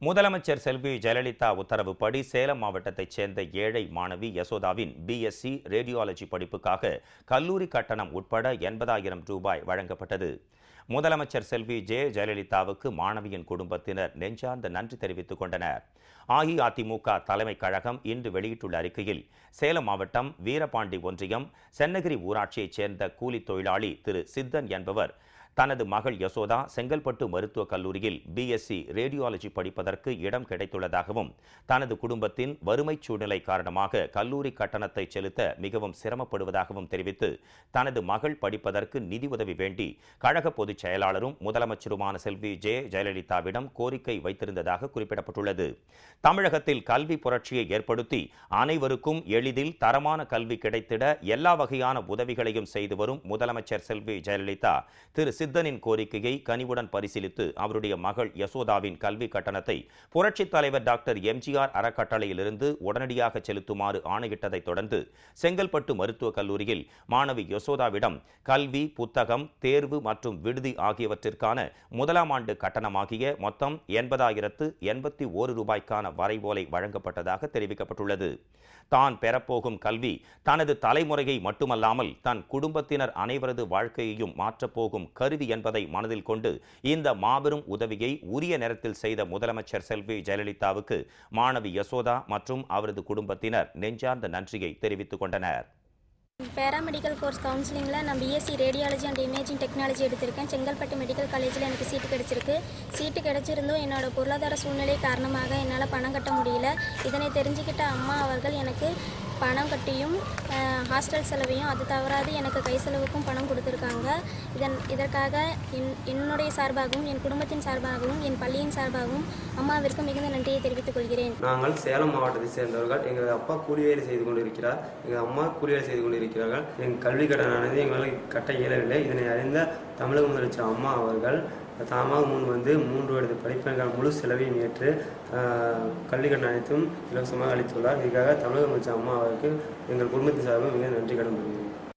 முதலமைச்சர் செல்வி ஜெயலலிதா உத்தரவுப்படி சேலம் மாவட்டத்தைச் சேர்ந்த ஏழை மாணவி யசோதாவின் பிஎஸ்சி ரேடியாலஜி படிப்புக்காக கல்லூரி கட்டணம் உட்பட எண்பதாயிரம் ரூபாய் வழங்கப்பட்டது. முதலமைச்சர் செல்வி ஜெ ஜெயலலிதாவுக்கு மாணவியின் குடும்பத்தினர் நெஞ்சார்ந்த நன்றி தெரிவித்துக் கொண்டனர். அஇஅதிமுக தலைமைக் கழகம் இன்று வெளியிட்டுள்ள அறிக்கையில் சேலம் மாவட்டம் வீரபாண்டி ஒன்றியம் சென்னகிரி ஊராட்சியைச் சேர்ந்த கூலித் தொழிலாளி திரு சித்தன் என்பவர் தனது மகள் யசோதா செங்கல்பட்டு மருத்துவக் கல்லூரியில் பிஎஸ்சி ரேடியாலஜி படிப்பதற்கு இடம் கிடைத்துள்ளதாகவும் தனது குடும்பத்தின் வறுமைச் சூழ்நிலை காரணமாக கல்லூரி கட்டணத்தை செலுத்த மிகவும் சிரமப்படுவதாகவும் தெரிவித்து தனது மகள் படிப்பதற்கு நிதி உதவி வேண்டி கழக பொதுச் செயலாளரும் முதலமைச்சருமான செல்வி ஜெ ஜெயலலிதாவிடம் கோரிக்கை வைத்திருந்ததாக குறிப்பிடப்பட்டுள்ளது. தமிழகத்தில் கல்வி புரட்சியை ஏற்படுத்தி அனைவருக்கும் எளிதில் தரமான கல்வி கிடைத்திட எல்லா வகையான உதவிகளையும் செய்து வரும் முதலமைச்சர் செல்வி ஜெயலலிதா திரு சித்தனின் கோரிக்கையை கனிவுடன் பரிசீலித்து அவருடைய மகள் யசோதாவின் கல்வி கட்டணத்தை புரட்சித் தலைவர் டாக்டர் எம்ஜிஆர் அறக்கட்டளையிலிருந்து உடனடியாக செலுத்துமாறு ஆணையிட்டதைத் தொடர்ந்து செங்கல்பட்டு மருத்துவக் கல்லூரியில் மாணவி யசோதாவிடம் கல்வி புத்தகம் தேர்வு மற்றும் விடுதி ஆகியவற்றிற்கான முதலாம் ஆண்டு கட்டணமாகிய மொத்தம் எண்பதாயிரத்து எண்பத்தி ஒரு ரூபாய்க்கான வரைவோலை வழங்கப்பட்டதாக தெரிவிக்கப்பட்டுள்ளது. தான் பெறப்போகும் கல்வி தனது தலைமுறையை மட்டுமல்லாமல் தன் குடும்பத்தினர் அனைவரது வாழ்க்கையையும் மாற்றப்போகும் கரு கருவி என்பதை மனதில் கொண்டு இந்த மாபெரும் உதவியை உரிய நேரத்தில் செய்த முதலமைச்சர் செல்வி ஜெயலலிதாவுக்கு மாணவி யசோதா மற்றும் அவரது குடும்பத்தினர் நெஞ்சார்ந்த நன்றியை தெரிவித்துக் கொண்டனர். பேராமெடிக்கல் கோர்ஸ் கவுன்சிலிங்கில் நான் BSc radiology and imaging technology எடுத்திருக்கேன். செங்கல்பட்டு மெடிக்கல் காலேஜில் எனக்கு சீட்டு கிடச்சிருக்கு. சீட்டு கிடச்சிருந்தும் என்னோட பொருளாதார சூழ்நிலை காரணமாக என்னால் பணம் கட்ட முடியல. இதனை தெரிஞ்சுக்கிட்ட அம்மா அவர்கள் எனக்கு பணம் கட்டியும் ஹாஸ்டல் செலவையும் அது தவறாது. எனக்கு கை செலவுக்கும் பணம் கொடுத்துருக்காங்க. இதன் இதற்காக என் என்னுடைய சார்பாகவும் என் குடும்பத்தின் சார்பாகவும் என் பள்ளியின் சார்பாகவும் அம்மாவிற்கு மிகுந்த நன்றியை தெரிவித்துக் கொள்கிறேன். நாங்கள் சேலம் மாவட்டத்தை சேர்ந்தவர்கள். எங்கள் அப்பா கூலிவேலை செய்து கொண்டிருக்கிறார். எங்கள் அம்மா கூலிவேலை செய்து கொண்டிருக்கிறார்கள். எங்கள் கல்வி கடனானது எங்களால் கட்ட இயலவில்லை. இதனை அறிந்த தமிழக முதலமைச்சர் அம்மா அவர்கள் தாமாக முன் வந்து மூன்று வருட படிப்பிற்கான முழு செலவையும் ஏற்று ஆஹ், கல்வி அனைத்தும் இலவசமாக அளித்துள்ளார். இதுக்காக தமிழக அமைச்சர் அம்மா அவருக்கு எங்கள் குடும்பத்தின் சார்பில் மிக நன்றி கடன் படுகிறேன்